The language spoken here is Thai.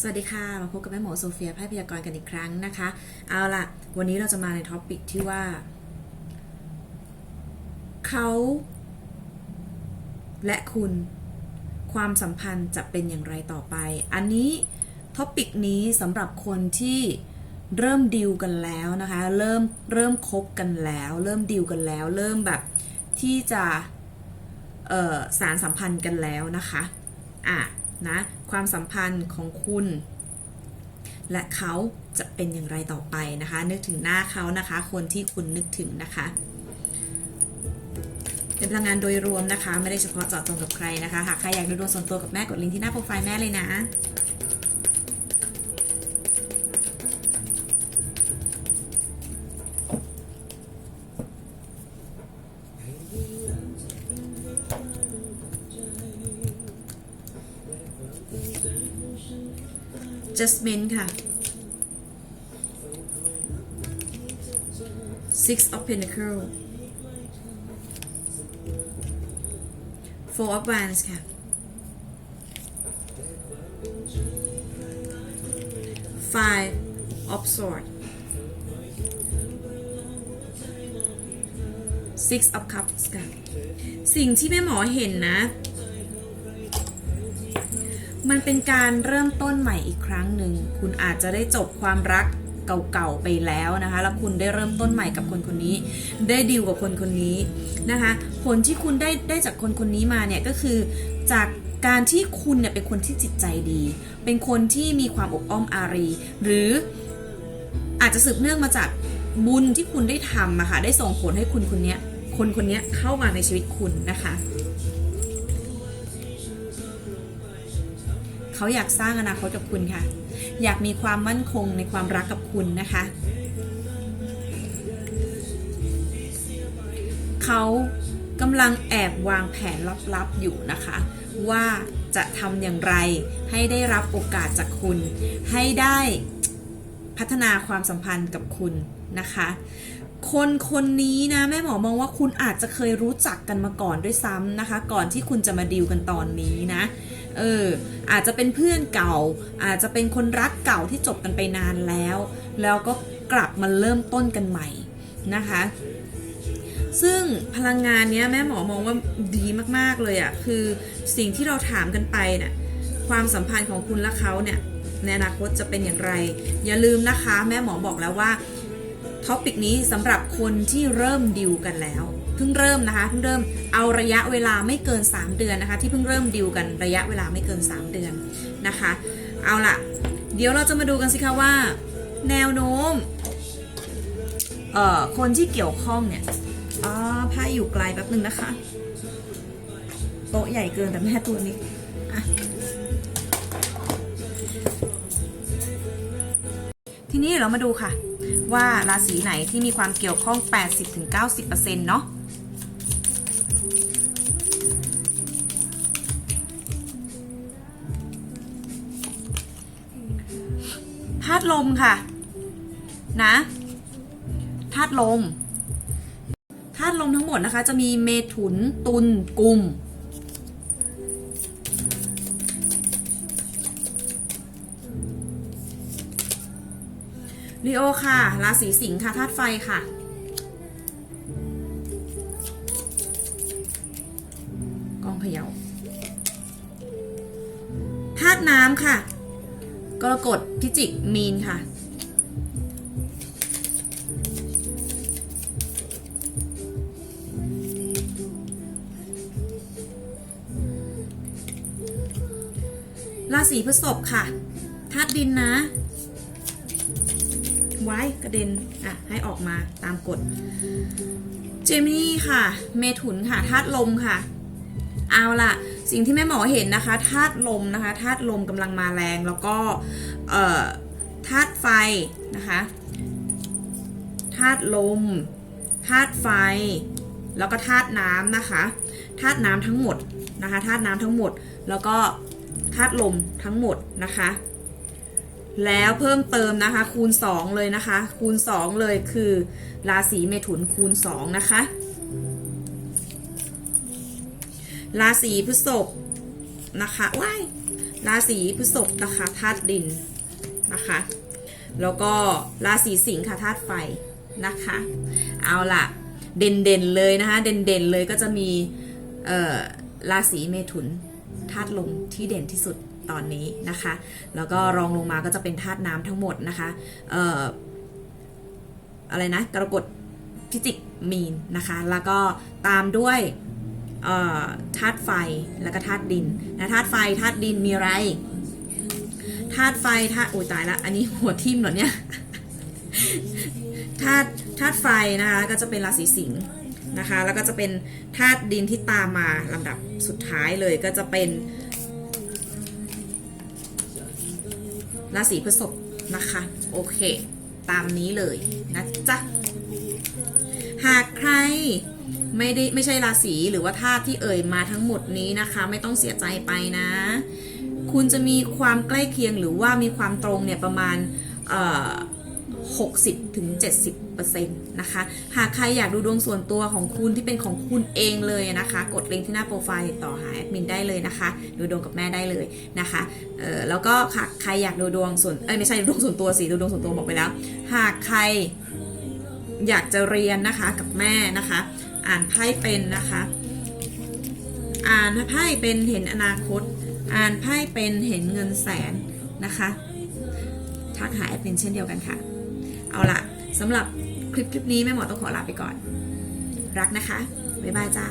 สวัสดีค่ะ มาพบกับแม่หมอโซเฟียไพ่พยากรณ์กันอีกครั้งนะคะ เอาล่ะ วันนี้เราจะมาในท็อปิกที่ว่า เขา และคุณความสัมพันธ์จะเป็นอย่างไรต่อไป อันนี้ท็อปิกนี้สำหรับคนที่เริ่มดิวกันแล้วนะคะ เริ่มเริ่มคบกันแล้ว เริ่มดิวกันแล้ว เริ่มแบบที่จะสารสัมพันธ์กันแล้วนะคะ อะ นะความสัมพันธ์ของคุณ และเขาจะเป็นอย่างไรต่อไปนะคะ นึกถึงหน้าเขานะคะ คนที่คุณนึกถึงนะคะเป็นพลังงานโดยรวมนะคะ ไม่ได้เฉพาะเจาะจงกับใครนะคะ หากใครอยากดูดวงส่วนตัวกับแม่กดลิงก์ที่หน้าโปรไฟล์แม่เลยนะ Jasmine ค่ะ Six of pentacles Four of Wands ค่ะ Five of Swords Six of Cups ค่ะ สิ่งที่แม่หมอเห็นนะ มันเป็นการเริ่มต้นใหม่อีกครั้งหนึ่ง คุณอาจจะได้จบความรักเก่าๆไปแล้วนะคะ แล้วคุณได้เริ่มต้นใหม่กับคนคนนี้ ได้ดีลกับคนคนนี้นะคะ ผลที่คุณได้ได้จากคนคนนี้มาเนี่ยก็คือจากการที่คุณเนี่ยเป็นคนที่จิตใจดี เป็นคนที่มีความอบอ้อมอารี หรืออาจจะสืบเนื่องมาจากบุญที่คุณได้ทำอะค่ะ ได้ส่งผลให้คุณคนเนี้ยคนคนเนี้ยเข้ามาในชีวิตคุณนะคะ เขาอยากสร้างอนาคตกับคุณค่ะ อยากมีความมั่นคงในความรักกับคุณนะคะ เขากำลังแอบวางแผนลับๆอยู่นะคะ ว่าจะทำอย่างไรให้ได้รับโอกาสจากคุณ ให้ได้พัฒนาความสัมพันธ์กับคุณนะคะ คนคนนี้นะแม่หมอมองว่าคุณอาจจะเคยรู้จักกันมาก่อนด้วยซ้ำนะคะ ก่อนที่คุณจะมาดีลกันตอนนี้นะ เอออาจจะเป็นเพื่อนเก่า อาจจะเป็นคนรักเก่าที่จบกันไปนานแล้ว แล้วก็กลับมาเริ่มต้นกันใหม่นะคะ ซึ่งพลังงานเนี้ยแม่หมอมองว่าดีมากๆเลยอะ่ะคือสิ่งที่เราถามกันไปเนี่ยความสัมพันธ์ของคุณและเขาเนี่ยในอนาคตจะเป็นอย่างไร อย่าลืมนะคะ แม่หมอบอกแล้วว่าท็อปิกนี้สำหรับคนที่เริ่มดิวกันแล้ว เพิ่งเริ่มนะคะเพิ่งเริ่มเอาระยะเวลาไม่เกิน 3 เดือนนะคะ ที่เพิ่งเริ่มดิวกันระยะเวลาไม่เกิน 3 เดือนนะคะ เอาละเดี๋ยวเราจะมาดูกันสิคะว่า แนวโน้มเอ่อคนที่เกี่ยวข้องเนี่ยอ๋อไพ่อยู่ไกลแป๊บหนึ่งนะคะ โต๊ะใหญ่เกินแต่แม่ตัวนี้ทีนี้เดี๋ยวเรามาดูค่ะ ว่าราศีไหนที่มีความเกี่ยวข้อง 80-90%เนาะาตุลมค่ะ นะธาตุลมธาตุลมทั้งหมดนะคะ จะมีเมถุนตุลกุมลีโอค่ะ ราศีสิงค์ค่ะธาตุไฟค่ะ กองเขยาธาตุน้ำค่ะ กรกฎพิจิกมีนค่ะ ราศีพฤษภค่ะธาตุดินนะ ไว้กระเด็น อะ ให้ออกมาตามกฎ เจมินี่ค่ะ เมถุนค่ะธาตุลมค่ะ เอาล่ะ สิ่งที่แม่หมอเห็นนะคะธาตุลมนะคะธาตุลมกำลังมาแรงแล้วก็ธาตุไฟนะคะธาตุลมธาตุไฟ แล้วก็ธาตุน้ำนะคะธาตุน้ำทั้งหมดนะคะธาตุน้ำทั้งหมด แล้วก็ธาตุลมทั้งหมดนะคะแล้วเพิ่มเติมนะคะคูณ 2 เลยนะคะ คูณ 2 เลยคือราศีเมถุนคูณ 2 นะคะ ราศีพฤษภนะคะว้ายราศีพฤษภนะคะธาตุดินนะคะ แล้วก็ราศีสิงค์ค่ะธาตุไฟนะคะ เอาล่ะ เด่นๆเลยนะคะ เด่นๆเลยก็จะมีเอ่อราศีเมถุนธาตุลมที่เด่นที่สุดตอนนี้นะคะ แล้วก็รองลงมาก็จะเป็นธาตุน้ำทั้งหมดนะคะเอ่ออะไรนะกรกฎพิจิกมีนนะคะ แล้วก็ตามด้วย ธาตุไฟแล้วก็ธาตุดินนะธาตุไฟธาตุดินมีอะไรธาตุไฟธาตุโอ้ยตายละอันนี้หัวทิ่มเหรอเนี่ยธาตุธาตุไฟนะคะก็จะเป็นราศีสิงห์นะคะแล้วก็จะเป็นธาตุดินที่ตามมาลำดับสุดท้ายเลยก็จะเป็นราศีพฤษภนะคะโอเค ตามนี้เลยนะจ๊ะหากใคร ไม่ได้ไม่ใช่ราศีหรือว่าธาตุที่เอ่ยมาทั้งหมดนี้นะคะ ไม่ต้องเสียใจไปนะ คุณจะมีความใกล้เคียงหรือว่ามีความตรงเนี่ยประมาณเอ่อ60ถึง70%นะคะ หากใครอยากดูดวงส่วนตัวของคุณที่เป็นของคุณเองเลยนะคะ กดลิงก์ที่หน้าโปรไฟล์ติดต่อหาแอดมินได้เลยนะคะ ดูดวงกับแม่ได้เลยนะคะเออแล้วก็ค่ะใครอยากดูดวงส่วนเอ้ยไม่ใช่ดูดวงส่วนตัวสิดูดวงส่วนตัวบอกไปแล้ว หากใครอยากจะเรียนนะคะกับแม่นะคะ อ่านไพ่เป็นนะคะ อ่านไพ่เป็นเห็นอนาคต อ่านไพ่เป็นเห็นเงินแสนนะคะทักหาแอดมินเช่นเดียวกันค่ะ เอาละสำหรับคลิปคลิปนี้แม่หมอต้องขอลาไปก่อน รักนะคะ บ๊ายบายจ้า